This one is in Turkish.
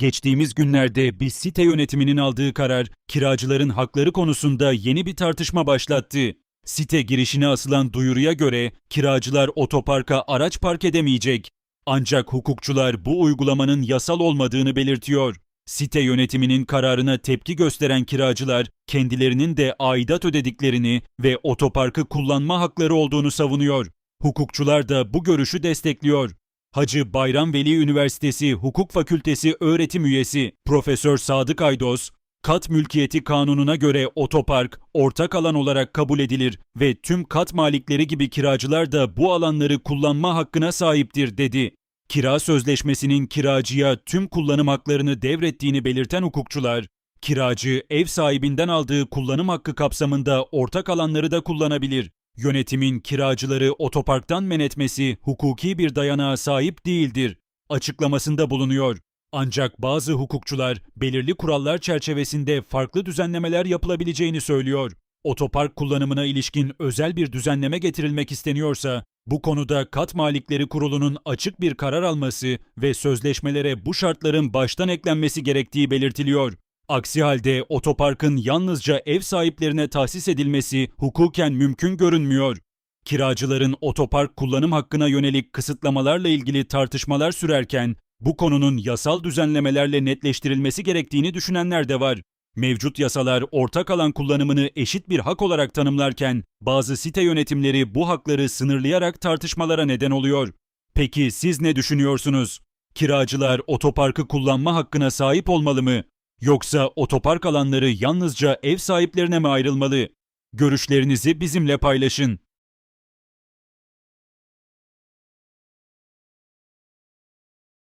Geçtiğimiz günlerde bir site yönetiminin aldığı karar kiracıların hakları konusunda yeni bir tartışma başlattı. Site girişine asılan duyuruya göre kiracılar otoparka araç park edemeyecek. Ancak hukukçular bu uygulamanın yasal olmadığını belirtiyor. Site yönetiminin kararına tepki gösteren kiracılar kendilerinin de aidat ödediklerini ve otoparkı kullanma hakları olduğunu savunuyor. Hukukçular da bu görüşü destekliyor. Hacı Bayram Veli Üniversitesi Hukuk Fakültesi öğretim üyesi Profesör Sadık Aydos, kat mülkiyeti kanununa göre otopark ortak alan olarak kabul edilir ve tüm kat malikleri gibi kiracılar da bu alanları kullanma hakkına sahiptir dedi. Kira sözleşmesinin kiracıya tüm kullanım haklarını devrettiğini belirten hukukçular, kiracı ev sahibinden aldığı kullanım hakkı kapsamında ortak alanları da kullanabilir. Yönetimin kiracıları otoparktan men etmesi hukuki bir dayanağa sahip değildir açıklamasında bulunuyor. Ancak bazı hukukçular belirli kurallar çerçevesinde farklı düzenlemeler yapılabileceğini söylüyor. Otopark kullanımına ilişkin özel bir düzenleme getirilmek isteniyorsa, bu konuda Kat Malikleri Kurulu'nun açık bir karar alması ve sözleşmelere bu şartların baştan eklenmesi gerektiği belirtiliyor. Aksi halde otoparkın yalnızca ev sahiplerine tahsis edilmesi hukuken mümkün görünmüyor. Kiracıların otopark kullanım hakkına yönelik kısıtlamalarla ilgili tartışmalar sürerken bu konunun yasal düzenlemelerle netleştirilmesi gerektiğini düşünenler de var. Mevcut yasalar ortak alan kullanımını eşit bir hak olarak tanımlarken bazı site yönetimleri bu hakları sınırlayarak tartışmalara neden oluyor. Peki siz ne düşünüyorsunuz? Kiracılar otoparkı kullanma hakkına sahip olmalı mı? Yoksa otopark alanları yalnızca ev sahiplerine mi ayrılmalı? Görüşlerinizi bizimle paylaşın.